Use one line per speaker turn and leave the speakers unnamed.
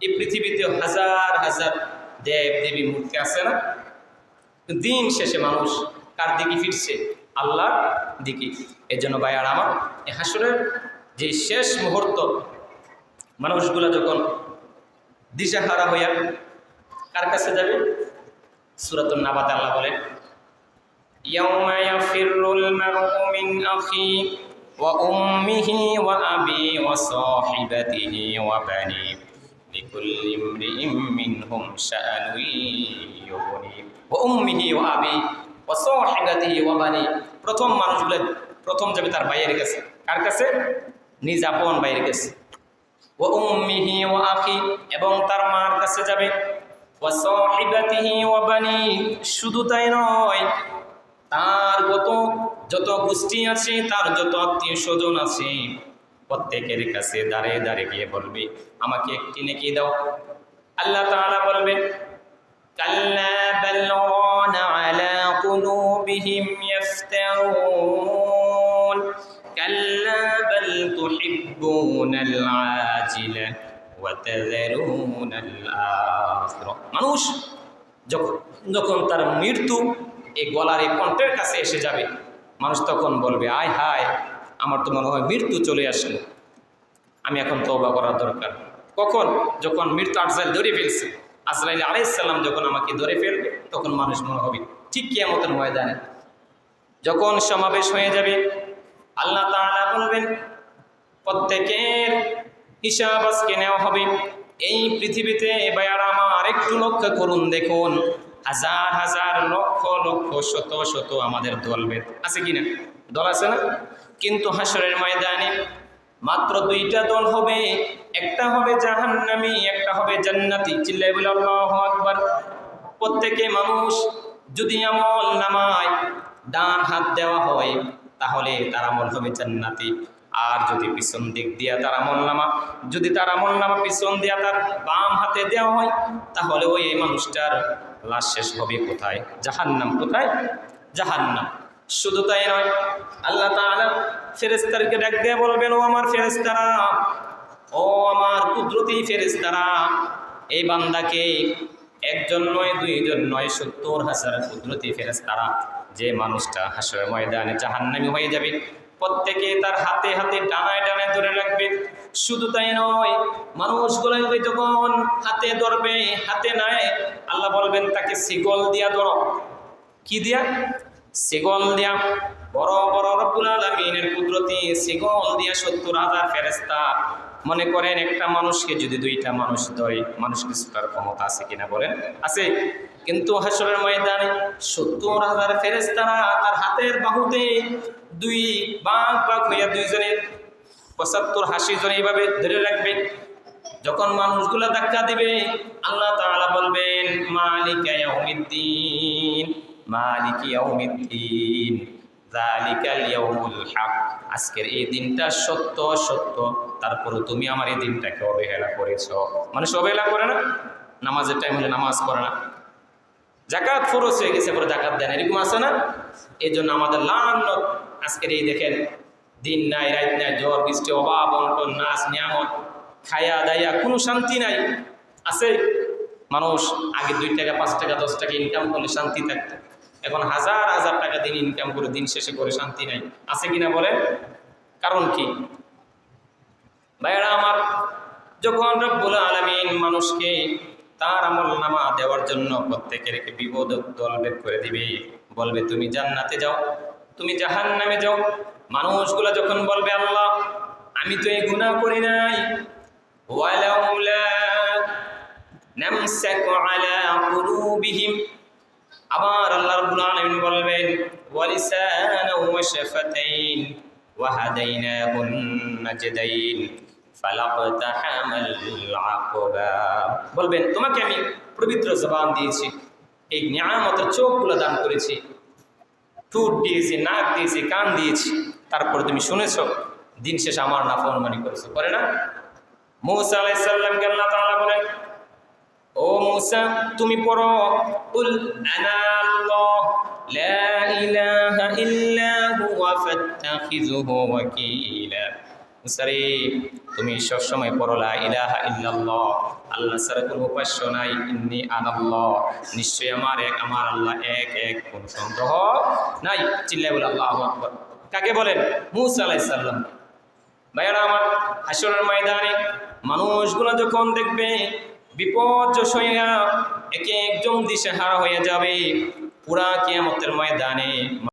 এই পৃথিবীতে হাজার হাজার দেব দেবী মূর্তি আছে না দিন শেষে মানুষ কার দিকে ফিরছে আল্লাহর দিকে এর জন্য ভাইয়ার আমার এই হাসরের যে শেষ মুহূর্ত মানুষগুলো যখন দিশাহারা হইয়া কার কাছে যাবে সুরাতুল নাবাত আল্লাহ বলেন يوم يفر المرء من أخيه وأمه وأبيه وصاحبته وبنيه لكل امرئ منهم شأن يغنيه وأمه وأبيه وصاحبته وبنيه প্রথম মানুষগুলো প্রথম যাবে তার ভাইয়ের কাছে কার কাছে নিজ আপন ভাইয়ের কাছে ও উম্মিহি ও আখি এবং তার মার কাছে যাবে ও সাহিবাতিহি ও বানি শুধু তাই নয় তার কত যত গোষ্ঠী আছে তার যত আত্মীয় স্বজন আছে প্রত্যেকের কাছে দাঁড়িয়ে দাঁড়িয়ে গিয়ে বলবে, আমাকে একটি নেকি দাও। আল্লাহ তাআলা বলবেন, কাল্লা বাল রানা আলা কুলুবিহিম ইফতারুন কাল্লা বাল তুহিব্বুনাল আজিলা ওয়া তাযারুনাল আখিরা। মানুষ যখন যখন তার মৃত্যু এই গলার এই কণ্ঠের কাছে এসে যাবে, মানুষ তখন বলবে, আয় হায় আমার তো মনে হয় মৃত্যু চলে আসলো। আমি এখন তওবা করার দরকার। কখন? যখন মৃত্যু আফজাল ধরে ফেলছে। আজরাইল আলাইসাল্লাম যখন আমাকে ধরে ফেলবে, তখন মানুষ মনে হবে, ঠিক কিয়ামতের ময়দানে। যখন সমাবেশ হয়ে যাবে, আল্লাহ তাআলা বলবেন, প্রত্যেকের হিসাব আজকে নেওয়া হবে। এই পৃথিবীতে এবার আমার একটু লক্ষ্য করুন, দেখুন। হাজার হাজার লক্ষ লক্ষ, শত শত আমাদের দলবেদ আছে কি না দল আছে না? কিন্তু হাসরের ময়দানে মাত্র দুইটা দল হবে। একটা হবে জাহান্নামি, একটা হবে জান্নাতি। চিল্লাই বলে আল্লাহ আকবার। প্রত্যেকে মানুষ যদি আমল নামায় ডান হাত দেওয়া হয়, তাহলে তার আমল হবে জান্নাতি। আর যদি পিছন দিক দিয়া তার আমল নামা, যদি তার আমল নামা পিছন দিয়া তার বাম হাতে দেওয়া হয়, তাহলে ওই মানুষটার লাশ শেষ হবে কোথায়? জাহান্নাম কোথায়? জাহান্নাম। শুধু তাই নয়, আল্লাহ তাআলা ফেরেস্তারকে ডাক দিয়ে বলবেন, ও আমার ফেরেস্তারা ও আমার কুদরতি ফেরেস্তারা এই বান্দাকে একজন নয়, দুইজন নয়, সত্তর হাজার কুদরতি ফেরেস্তারা যে মানুষটা হাসর ময়দানে জাহান্নামি হয়ে যাবে, প্রত্যেকে তার হাতে হাতে ডানায় ডানায় ধরে রাখবে। শুধু তাই নয় মানুষগুলো যখন হাতে ধরবে, হাতে নেয় আল্লাহ বলবেন, তাকে শিকল দিয়া ধরো। কি দিয়া? সিগল দিয়া, বড় বড় রব্বুল আলমিনের কুদরতি সিগল দিয়া সত্তর হাজার ফেরেস্তা মনে করেন একটা মানুষকে যদি দুইটা মানুষ ধরে, মানুষকে ছুটার ক্ষমতা আছে কিনা বলেন? আছে। কিন্তু হাসরের ময়দানে সত্তর হাজার ফেরেস্তারা তার হাতের বাহুতে দুই বাঘ বাঘ হইয়া দুইজনের পঁচাত্তর হাসি জন এইভাবে ধরে রাখবে। যখন মানুষগুলা ধাক্কা দিবে, আল্লাহ তাআলা বলবেন, মালিকা ইয়াউমিদ্দিন। মালিক ইয়াউমিদ্দিন। যালিকাল ইয়াউমুল হক। আজকের এই দিনটা সত্য সত্য তারপরে তুমি আমার এই দিনটাকে অবহেলা করেছ। মানুষ অবহেলা করে না? নামাজের টাইম হলে নামাজ পড়ে না। জাকাত ফরজ হয়ে গেছে পরে জাকাত দেন, এরকম আছে না? এই জন্য আমাদের লান আজকের এই দেখেন, দিন নাই, রাত নাই, জ্বর, বৃষ্টি, অভাব, অনটন নাচ নিয়ামত, খায়া, দায়া, কোনো শান্তি নাই। আছে? মানুষ আগে দুই টাকা, পাঁচ টাকা, দশ টাকা ইনকাম করলে শান্তি থাকতো। এখন হাজার হাজার টাকা দিন ইনকাম করে দিন শেষে করে শান্তি নাই। আছে কিনা বলেন? কারণ কি? ভাইয়েরা আমার, যখন রব্বুল আলমিন মানুষকে তার আমল নামা দেওয়ার জন্য প্রত্যেকের বিপদ দল বের করে দিবে, বলবে, তুমি জান্নাতে যাও, তুমি জাহান নামে যাও। মানুষগুলা যখন বলবে, আল্লাহ, আমি তো এই গুনাহ করি নাই। ওয়ালাউলা নামসাকু আলা কুলুবিহিম। আবার আল্লাহ রাব্বুল আলামিন বলবেন, ওয়ালিসানা ওয়া শাফাতাইন ওয়া হাদাইনাহুন নাজদাইন ফালাকতাহামাল আকবা। বলবেন, তোমাকে আমি পবিত্র জবান দিয়েছি, এই নিয়ামতের চোখগুলো দান করেছি, ঠোঁট দিয়েছি, নাক দিয়েছি, কান দিয়েছি, তারপর তুমি শুনেছ, দিন শেষ আমার নাফরমানি করেছ। করে না? মৌসা আলাইসাল্লামকে আল্লাহ তাআলা বলেন ও মৌসা, তুমি পড়ো, কুল আনা আল্লাহ, লা ইলাহা ইল্লা হুয়া ফাত্তাখিযুহু ওয়াকিলা। মুসারে তুমি সবসময় পড়লা ইলাহা ইল্লাল্লাহ, আল্লাহ ছাড়া কোনো উপাস্য নাই, ইন্নি আনাল্লাহ নিশ্চয়ই আমার এক, আমার আল্লাহ এক এক, কোন সন্দেহ নাই। চিল্লাই বলে, আল্লাহ আকবর। কাকে বলেন? মুসা আলাইসাল্লাম ভাইয়ারা আমার হাসরের ময়দানে মানুষগুলো যখন দেখবে বিপর্যয় হইয়া একে একজন দিশেহারা হয়ে যাবে। পুরা কেমতের ময়দানে